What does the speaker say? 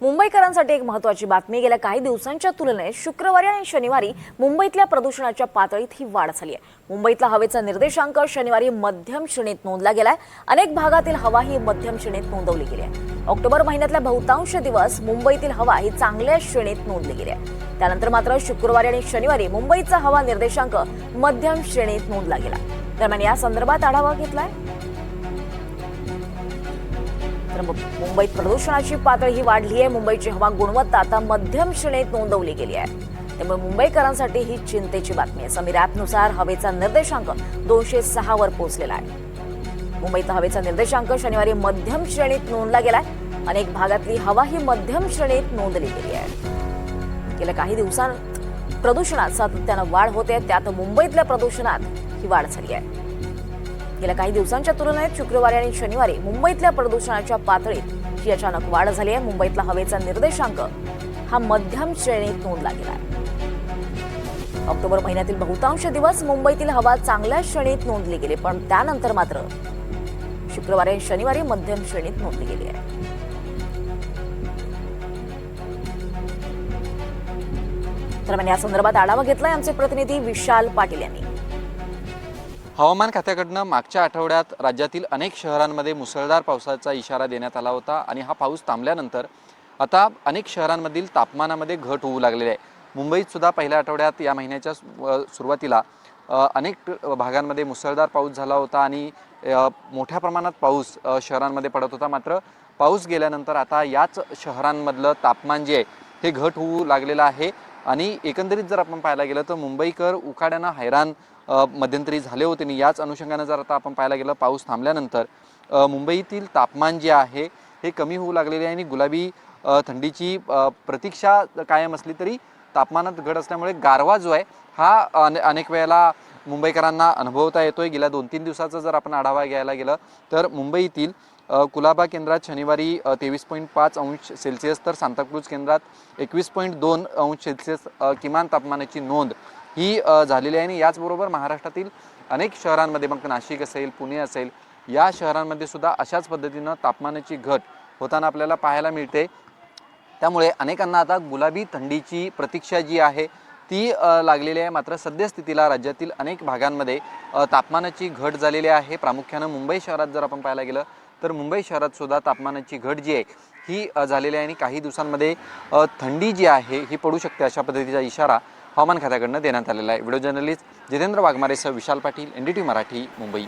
मुंबईकरांसाठी एक महत्वाची बातमी. गेल्या काही दिवसांच्या तुलनेत शुक्रवारी आणि शनिवारी मुंबईतल्या प्रदूषणाच्या पातळीत ही वाढ झाली आहे. मुंबईतला हवेचा निर्देशांक शनिवारी मध्यम श्रेणीत नोंदला गेलाय. अनेक भागातील हवा ही मध्यम श्रेणीत नोंदवली गेली आहे. ऑक्टोबर महिन्यातल्या बहुतांश दिवस मुंबईतील हवा ही चांगल्या श्रेणीत नोंदली गेली आहे. त्यानंतर मात्र शुक्रवारी आणि शनिवारी मुंबईचा हवा निर्देशांक मध्यम श्रेणीत नोंदला गेला. दरम्यान या संदर्भात आढावा घेतलाय तर मुंबईत प्रदूषणाची पातळी ही वाढली आहे. मुंबईची हवा गुणवत्ता आता मध्यम श्रेणीत नोंदवली गेली आहे. त्यामुळे मुंबईकरांसाठी ही चिंतेची बातमी आहे. समीर ॲपनुसार हवेचा निर्देशांक दोनशे सहा वर पोहोचलेला आहे. मुंबईत हवेचा निर्देशांक शनिवारी मध्यम श्रेणीत नोंदला गेलाय अनेक भागातली हवा ही मध्यम श्रेणीत नोंदली गेली आहे. गेल्या काही दिवसांत प्रदूषणात सातत्यानं वाढ होते. त्यात मुंबईतल्या प्रदूषणात ही वाढ झाली आहे. गेल्या काही दिवसांच्या तुलनेत शुक्रवारी आणि शनिवारी मुंबईतल्या प्रदूषणाच्या पातळीत ही अचानक वाढ झाली आहे. मुंबईतला हवेचा निर्देशांक हा मध्यम श्रेणीत नोंदला गेला आहे. ऑक्टोबर महिन्यातील बहुतांश दिवस मुंबईतील हवा चांगल्या श्रेणीत नोंदली गेली पण त्यानंतर मात्र शुक्रवारी आणि शनिवारी मध्यम श्रेणीत नोंदली गेली आहे. दरम्यान या संदर्भात आढावा घेतलाय. आमचे प्रतिनिधी विशाल पाटील यांनी. हवामान खात्याकडनं मागच्या आठवड्यात राज्यातील अनेक शहरांमध्ये मुसळधार पावसाचा इशारा देण्यात आला होता आणि हा पाऊस थांबल्यानंतर आता अनेक शहरांमधील तापमानामध्ये घट होऊ लागलेली आहे. मुंबईत सुद्धा पहिल्या आठवड्यात या महिन्याच्या सु- सुरुवातीला अनेक भागांमध्ये मुसळधार पाऊस झाला होता आणि मोठ्या प्रमाणात पाऊस शहरांमध्ये पडत होता. मात्र पाऊस गेल्यानंतर आता याच शहरांमधलं तापमान जे आहे हे घट होऊ लागलेलं आहे. आणि एकंदरीत जर आपण पाहायला गेलं तर मुंबईकर उकाड्यानं हैराण मध्यंतरी झाले होते. आणि याच अनुषंगानं जर आता आपण पाहायला गेलं पाऊस थांबल्यानंतर मुंबईतील तापमान जे आहे हे कमी होऊ लागलेले आहे. आणि गुलाबी थंडीची प्रतीक्षा कायम असली तरी तापमानात घट असल्यामुळे गारवा जो आहे हा अने अनेक वेळेला मुंबईकरांना अनुभवता येतोय. गेल्या दोन तीन दिवसाचा जर आपण आढावा घ्यायला गेलं तर मुंबईतील कुलाबा केंद्रात शनिवारी तेवीस पॉईंट पाच अंश सेल्सिअस तर सांताक्रूज केंद्रात एकवीस पॉईंट दोन अंश सेल्सिअस किमान तापमानाची नोंद ही झालेली आहे आणि याचबरोबर महाराष्ट्रातील अनेक शहरांमध्ये मग नाशिक असेल पुणे असेल या शहरांमध्ये सुद्धा अशाच पद्धतीनं तापमानाची घट होताना आपल्याला पाहायला मिळते. त्यामुळे अनेकांना आता गुलाबी थंडीची प्रतीक्षा जी आहे ती लागलेली आहे. मात्र सद्यस्थितीला राज्यातील अनेक भागांमध्ये तापमानाची घट झालेली आहे. प्रामुख्यानं मुंबई शहरात जर आपण पाहायला गेलं तर मुंबई शहरात सुद्धा तापमानाची घट जी आहे ही झालेली आहे. आणि काही दिवसांमध्ये थंडी जी आहे ही पडू शकते अशा पद्धतीचा इशारा हवामान खात्याकडनं देण्यात आलेला आहे. Video journalist Jitendra वाघमारेसह Vishal Patil N D T Marathi Mumbai.